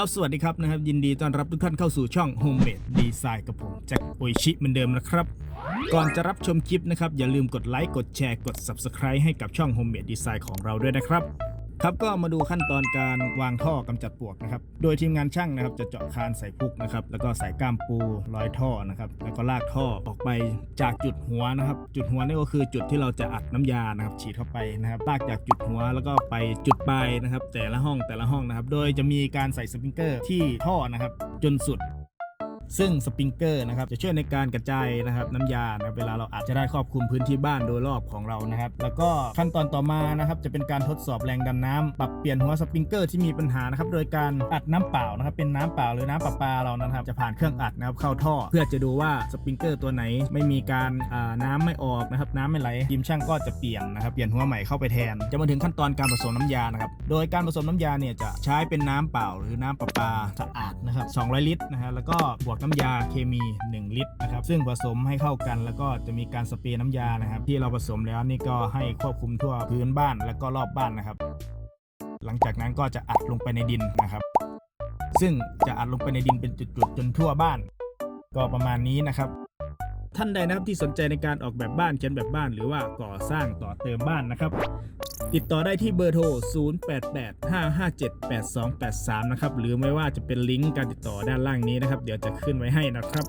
ครับสวัสดีครับนะครับ ยินดีต้อนรับทุกท่านเข้าสู่ช่อง Homemade Design กับผมแจ็คโอชิเหมือนเดิมนะครับ ก่อนจะรับชมคลิปนะครับ อย่าลืมกดไลค์กดแชร์กด Subscribe ให้กับช่อง Homemade Design ของเราด้วยนะครับ ครับก็มาดูขั้นตอนการวางท่อกำจัดปวกนะครับ โดยทีมงานช่างนะครับจะเจาะคานใส่พุกนะครับ แล้วก็ใส่ก้ามปูร้อยท่อนะครับ แล้วก็ลากท่อออกไปจากจุดหัวนะครับ จุดหัวนี่ก็คือจุดที่เราจะอัดน้ำยานะครับ ฉีดเข้าไปนะครับ ลากจากจุดหัวแล้วก็ไปจุดปลายนะครับ แต่ละห้องแต่ละห้องนะครับ โดยจะมีการใส่สปริงเกอร์ที่ท่อนะครับ จนสุด ซึ่งสปริงเกอร์นะครับจะช่วยในการกระจายนะครับน้ำยานะเวลาเราอาจจะได้ครอบคลุมพื้นที่บ้านโดยรอบของเรานะครับ แล้วก็ขั้นตอนต่อมานะครับจะเป็นการทดสอบแรงดันน้ำปรับเปลี่ยนหัวสปริงเกอร์ที่มีปัญหานะครับโดยการอัดน้ำเปล่านะครับเป็นน้ำเปล่าหรือน้ำประปาเรานะครับ จะผ่านเครื่องอัดนะครับเข้าท่อ เพื่อจะดูว่าสปริงเกอร์ตัวไหนไม่มีการอ่าน้ำไม่ออกนะครับน้ำไม่ไหลทีมช่างก็จะเปลี่ยนนะครับเปลี่ยนหัวใหม่เข้าไปแทน จะมาถึงขั้นตอนการผสมน้ำยานะครับโดยการผสมน้ำยาเนี่ยจะใช้เป็นน้ำเปล่าหรือน้ำประปาสะอาดนะครับ200 ลิตรนะฮะแล้วก็บวกน้ำยาเคมี 1 ลิตรนะครับซึ่งผสมให้เข้ากัน แล้วก็จะมีการสเปรย์น้ำยานะครับ ที่เราผสมแล้วนี่ก็ให้ควบคุมทั่วพื้นบ้านแล้วก็รอบบ้านนะครับ หลังจากนั้นก็จะอัดลงไปในดินนะครับ ซึ่งจะอัดลงไปในดินเป็นจุดๆจนทั่วบ้าน ก็ประมาณนี้นะครับ ท่านใดนะครับที่สนใจในการออกแบบบ้านเขียนแบบบ้านหรือว่าก่อสร้างต่อเติมบ้านนะครับ ติดต่อได้ที่เบอร์โทร 0885578283 นะครับ หรือไม่ว่าจะเป็นลิงก์การติดต่อด้านล่างนี้นะครับ เดี๋ยวจะขึ้นไว้ให้นะครับ